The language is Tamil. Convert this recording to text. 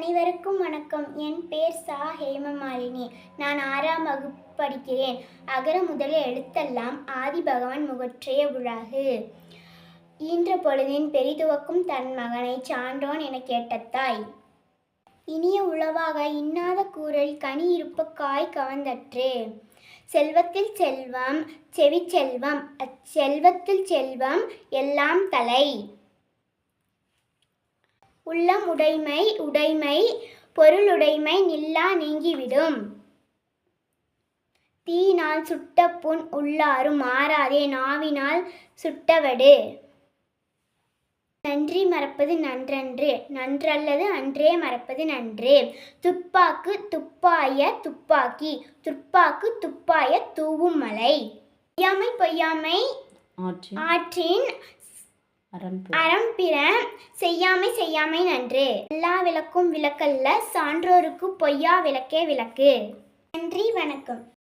அனைவருக்கும் வணக்கம். என் பேர் சா. ஹேமமாலினி. நான் ஆறாம் வகுப்பு படிக்கிறேன். அகர முதல எழுத்தெல்லாம் ஆதி பகவான் முகற்றே உலகு ஈன்ற பொழுதின் பெரிதுவக்கும் தன் மகனை சான்றோன் என கேட்ட தாய். இனிய உளவாக இன்னாத கூறல் கனி இருப்ப காய் கவர்ந்தற்றே செல்வத்தில் செல்வம் செவிச்செல்வம் அச்செல்வத்தில் செல்வம் எல்லாம் தலை. உள்ளம் உடைமை உடைமை பொருளுடைமை நில்லா நீங்கிவிடும். தீயினால் சுட்ட புண் உள்ளாரும் மாறாதே நாவினால் சுட்டவடு. நன்றி மறப்பது நன்றன்று நன்றல்லது அன்றே மறப்பது நன்று. துப்பாக்கு துப்பாய துப்பாக்கி துப்பாக்கு துப்பாய தூவும் மலை. பொய்யாமை பொய்யாமை ஆற்றின் அறம்பிற செய்யாமை செய்யாமை நன்று. எல்லா விளக்கும் விளக்கல்ல சான்றோருக்கு பொய்யா விளக்கே விளக்கு. நன்றி வணக்கம்.